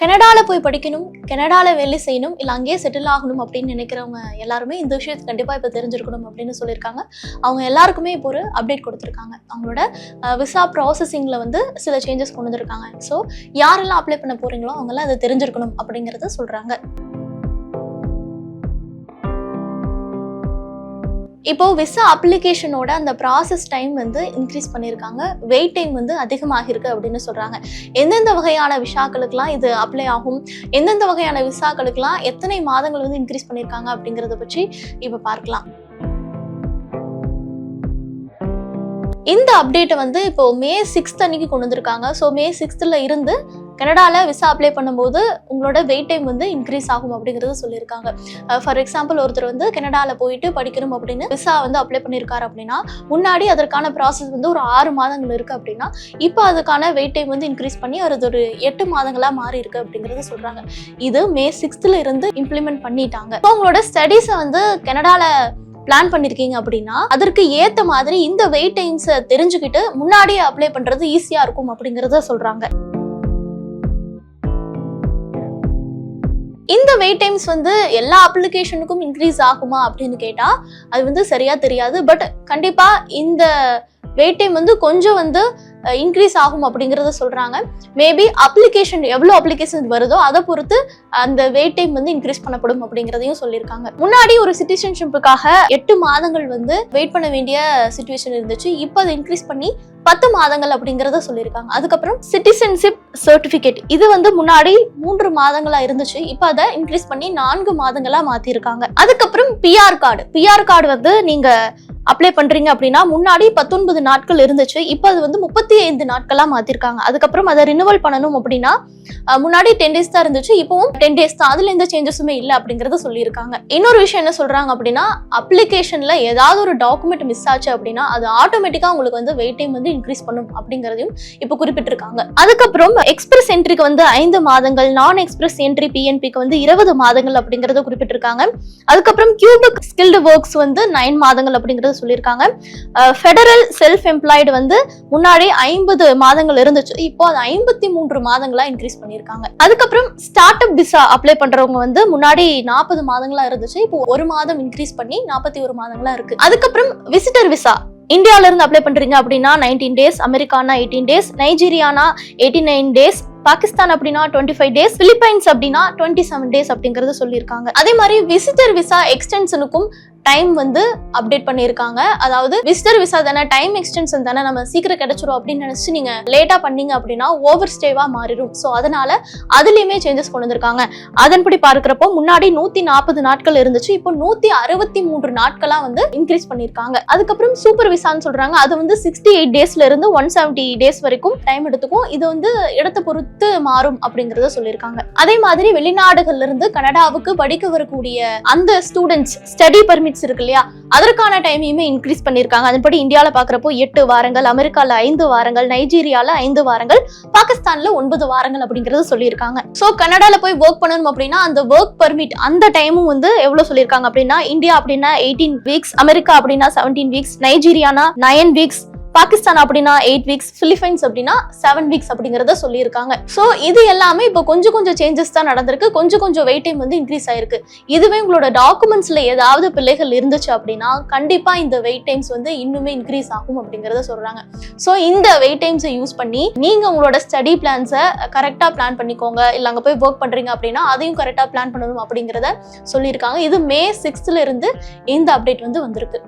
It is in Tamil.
கனடாவில் போய் படிக்கணும் கனடாவில் வேலை செய்யணும் இல்லை அங்கேயே செட்டில் ஆகணும் அப்படின்னு நினைக்கிறவங்க எல்லாருமே இந்த விஷயத்தை கண்டிப்பாக இப்போ தெரிஞ்சிருக்கணும் அப்படின்னு சொல்லியிருக்காங்க. அவங்க எல்லாருக்குமே இப்போ ஒரு அப்டேட் கொடுத்துருக்காங்க. அவங்களோட விசா ப்ராசஸிங்கில் வந்து சில சேஞ்சஸ் கொண்டு வந்திருக்காங்க. ஸோ யாரெல்லாம் அப்ளை பண்ண போகிறீங்களோ அவங்கெல்லாம் அதை தெரிஞ்சிருக்கணும் அப்படிங்கிறத சொல்கிறாங்க இப்போ விசா அப்ளிகேஷனோட அந்த ப்ராசஸ் டைம் வந்து இன்க்ரீஸ் பண்ணியிருக்காங்க. வெயிட் டைம் வந்து அதிகமாகிருக்கு அப்படின்னு சொல்றாங்க. எந்தெந்த வகையான விசாக்களுக்கெல்லாம் இது அப்ளை ஆகும்? எந்தெந்த வகையான விசாக்களுக்கெல்லாம் எத்தனை மாதங்கள் வந்து இன்க்ரீஸ் பண்ணியிருக்காங்க அப்படிங்கிறத பற்றி இப்போ பார்க்கலாம். இந்த அப்டேட்டை வந்து இப்போ மே சிக்ஸ்த் அன்னைக்கு கொண்டு வந்திருக்காங்க. ஸோ மே சிக்ஸ்த்தில் இருந்து கனடாவில் விசா அப்ளை பண்ணும்போது உங்களோட வெயிட் டைம் வந்து இன்க்ரீஸ் ஆகும் அப்படிங்கிறது சொல்லியிருக்காங்க. ஃபார் எக்ஸாம்பிள் ஒருத்தர் வந்து கனடாவில் போயிட்டு படிக்கணும் அப்படின்னு விசா வந்து அப்ளை பண்ணியிருக்காரு அப்படின்னா முன்னாடி அதற்கான ப்ராசஸ் வந்து ஒரு ஆறு மாதங்கள் இருக்குது அப்படின்னா இப்போ அதுக்கான வெயிட் டைம் வந்து இன்க்ரீஸ் பண்ணி அது ஒரு எட்டு மாதங்களாக மாறி இருக்கு அப்படிங்கிறத சொல்கிறாங்க இது மே சிக்ஸ்த்தில் இருந்து இம்ப்ளிமெண்ட் பண்ணிட்டாங்க. இப்போ உங்களோட ஸ்டடீஸை வந்து கனடாவில் பிளான் பண்ணியிருக்கீங்க அப்படின்னா அதற்கு ஏற்ற மாதிரி இந்த வெயிட் டைம்ஸை தெரிஞ்சுக்கிட்டு முன்னாடியே அப்ளை பண்ணுறது ஈஸியாக இருக்கும் அப்படிங்கிறத சொல்கிறாங்க இந்த வெயிட் டைம்ஸ் வந்து எல்லா அப்ளிகேஷனுக்கும் இன்க்ரீஸ் ஆகுமா அப்படின்னு கேட்டால் அது வந்து சரியாக தெரியாது. பட் கண்டிப்பாக இந்த வெயிட் டைம் வந்து கொஞ்சம் வந்து இன்க்ரீஸ் ஆகும் அப்படிங்கிறத சொல்கிறாங்க மேபி அப்ளிகேஷன் எவ்வளோ அப்ளிகேஷன் வருதோ அதை பொறுத்து அந்த வெயிட் டைம் வந்து இன்க்ரீஸ் பண்ணப்படும் அப்படிங்கிறதையும் சொல்லியிருக்காங்க. முன்னாடி ஒரு சிட்டிசன்ஷிப்புக்காக எட்டு மாதங்கள் வந்து வெயிட் பண்ண வேண்டிய சுச்சுவேஷன் இருந்துச்சு. இப்போ அதை இன்க்ரீஸ் பண்ணி பத்து மாதங்கள் அப்படிங்கிறத சொல்லியிருக்காங்க. அதுக்கப்புறம் சிட்டிசன்ஷிப் சர்டிஃபிகேட் இது வந்து முன்னாடி மூன்று மாதங்களா இருந்துச்சு. இப்போ அதை இன்க்ரீஸ் பண்ணி நான்கு மாதங்களா மாத்திருக்காங்க அதுக்கப்புறம் பிஆர் கார்டு பிஆர் கார்டு வந்து நீங்க அப்ளை பண்றீங்க அப்படின்னா முன்னாடி பத்தொன்பது நாட்கள் இருந்துச்சு. இப்போ அது வந்து முப்பத்தி ஐந்து நாட்களா மாத்திருக்காங்க. அதுக்கப்புறம் அதை ரினுவல் பண்ணணும் அப்படின்னா முன்னாடி டென் டேஸ் தான் இருந்துச்சு. இப்பவும் டென் டேஸ் தான். அதுல எந்த சேஞ்சஸுமே இல்லை அப்படிங்கறத சொல்லியிருக்காங்க. இன்னொரு விஷயம் என்ன சொல்றாங்க அப்படின்னா அப்ளிகேஷன்ல ஏதாவது ஒரு டாக்குமெண்ட் மிஸ் ஆச்சு அப்படின்னா அது ஆட்டோமேட்டிக்கா உங்களுக்கு வந்து வெயிட் டைம் வந்து இன்க்ரீஸ் பண்ணும் அப்படிங்கறதையும் இப்போ குறிப்பிட்டிருக்காங்க. அதுக்கப்புறம் எக்ஸ்பிரஸ் என்ட்ரிக்கு வந்து ஐந்து மாதங்கள் நான் எக்ஸ்பிரஸ் என்ட்ரி பிஎன்பிக்கு வந்து இருபது மாதங்கள் அப்படிங்கறத குறிப்பிட்டிருக்காங்க. அதுக்கப்புறம் கியூபிக் ஸ்கில்டு ஒர்க்ஸ் வந்து நைன் மாதங்கள் அப்படிங்கறத சொல்லியிருக்காங்க. ஃபெடரல் செல்ஃப் எம்ப்ளாய்டு வந்து முன்னாடி ஐம்பது மாதங்கள் இருந்துச்சு. இப்போ அது ஐம்பத்தி மூன்று மாதங்களா இன்க்ரீஸ் பண்ணியிருக்காங்க. அதுக்கப்புறம் ஸ்டார்ட் அப் விசா அப்ளை பண்றவங்க வந்து முன்னாடி நாற்பது மாதங்களா இருந்துச்சு. இப்போ ஒரு மாதம் இன்க்ரீஸ் பண்ணி நாற்பத்தி ஒரு மாதங்களா இருக்கு. அதுக்கப்புறம் விசிட்டர் விசா இந்தியாவில இருந்து அப்ளை பண்றீங்க அப்படின்னா நைன்டீன் டேஸ் அமெரிக்கானா எயிட்டீன் டேஸ் நைஜீரியானா எயிட்டி நைன் டேஸ் பாகிஸ்தான் அப்படின்னா டுவெண்ட்டி ஃபைவ் டேஸ் பிலிப்பைன்ஸ் அப்படின்னா டுவெண்ட்டி செவன் டேஸ் அப்படிங்கறத சொல்லியிருக்காங்க. அதே மாதிரி விசிட்டர் விசா எக்ஸ்டென்ஷனுக்கும் டைம் வந்து அப்டேட் பண்ணியிருக்காங்க. அதாவது விசிட்டர் விசா தானே டைம் எக்ஸ்டென்ஷன் தானே நம்ம சீக்கிரம் கிடைச்சிரும் அப்படின்னு நினைச்சு நீங்க லேட்டா பண்ணீங்க அப்படின்னா ஓவர் ஸ்டேவா மாறிடும். ஸோ அதனால அதுலயுமே சேஞ்சஸ் கொண்டு வந்திருக்காங்க. அதன்படி பார்க்கிறப்போ முன்னாடி நூத்தி நாற்பது நாட்கள் இருந்துச்சு. இப்போ நூத்தி அறுபத்தி மூன்று நாட்களா வந்து இன்க்ரீஸ் பண்ணியிருக்காங்க. அதுக்கப்புறம் சூப்பர் விசான்னு சொல்றாங்க. அது வந்து சிக்ஸ்டி எயிட் டேஸ்ல இருந்து ஒன் செவன்டி டேஸ் வரைக்கும் டைம் எடுத்துக்கும். இது வந்து இடத்தை பொறுத்து மாறும் அப்படிங்கறத சொல்லியிருக்காங்க. அதே மாதிரி வெளிநாடுகள்ல இருந்து கனடாவுக்கு படிக்க வரக்கூடிய அந்த ஸ்டூடெண்ட்ஸ் ஸ்டடி பர்மிட் பர்மிட்ஸ் இருக்கு இல்லையா? அதற்கான டைமையுமே இன்க்ரீஸ் பண்ணியிருக்காங்க. அதன்படி இந்தியாவில் பார்க்குறப்போ எட்டு வாரங்கள் அமெரிக்காவில் ஐந்து வாரங்கள் நைஜீரியாவில் ஐந்து வாரங்கள் பாகிஸ்தானில் ஒன்பது வாரங்கள் அப்படிங்கறது சொல்லியிருக்காங்க. ஸோ கனடால போய் ஒர்க் பண்ணணும் அப்படின்னா அந்த ஒர்க் பர்மிட் அந்த டைமும் வந்து எவ்வளவு சொல்லியிருக்காங்க அப்படின்னா இந்தியா அப்படின்னா எயிட்டீன் வீக்ஸ் அமெரிக்கா அப்படின்னா செவன்டீன் வீக்ஸ் நைஜீரியானா நைன் வீக்ஸ் பாகிஸ்தான் அப்படின்னா எயிட் வீக்ஸ் பிலிப்பைன்ஸ் அப்படின்னா செவன் வீக்ஸ் அப்படிங்கறத சொல்லியிருக்காங்க. ஸோ இது எல்லாமே இப்போ கொஞ்சம் கொஞ்சம் சேஞ்சஸ் தான் நடந்திருக்கு. கொஞ்சம் கொஞ்சம் வெயிட் டைம் வந்து இன்க்ரீஸ் ஆயிருக்கு. இதுவே உங்களோட டாக்குமெண்ட்ஸ்ல ஏதாவது பிள்ளைகள் இருந்துச்சு அப்படின்னா கண்டிப்பா இந்த வெயிட் டைம்ஸ் வந்து இன்னுமே இன்க்ரீஸ் ஆகும் அப்படிங்கறத சொல்றாங்க. ஸோ இந்த வெயிட் டைம்ஸை யூஸ் பண்ணி நீங்க உங்களோட ஸ்டடி பிளான்ஸை கரெக்டா பிளான் பண்ணிக்கோங்க. இல்லை அங்கே போய் ஒர்க் பண்றீங்க அப்படின்னா அதையும் கரெக்டா பிளான் பண்ணணும் அப்படிங்கிறத சொல்லியிருக்காங்க. இது மே சிக்ஸ்த்ல இருந்து இந்த அப்டேட் வந்து வந்திருக்கு.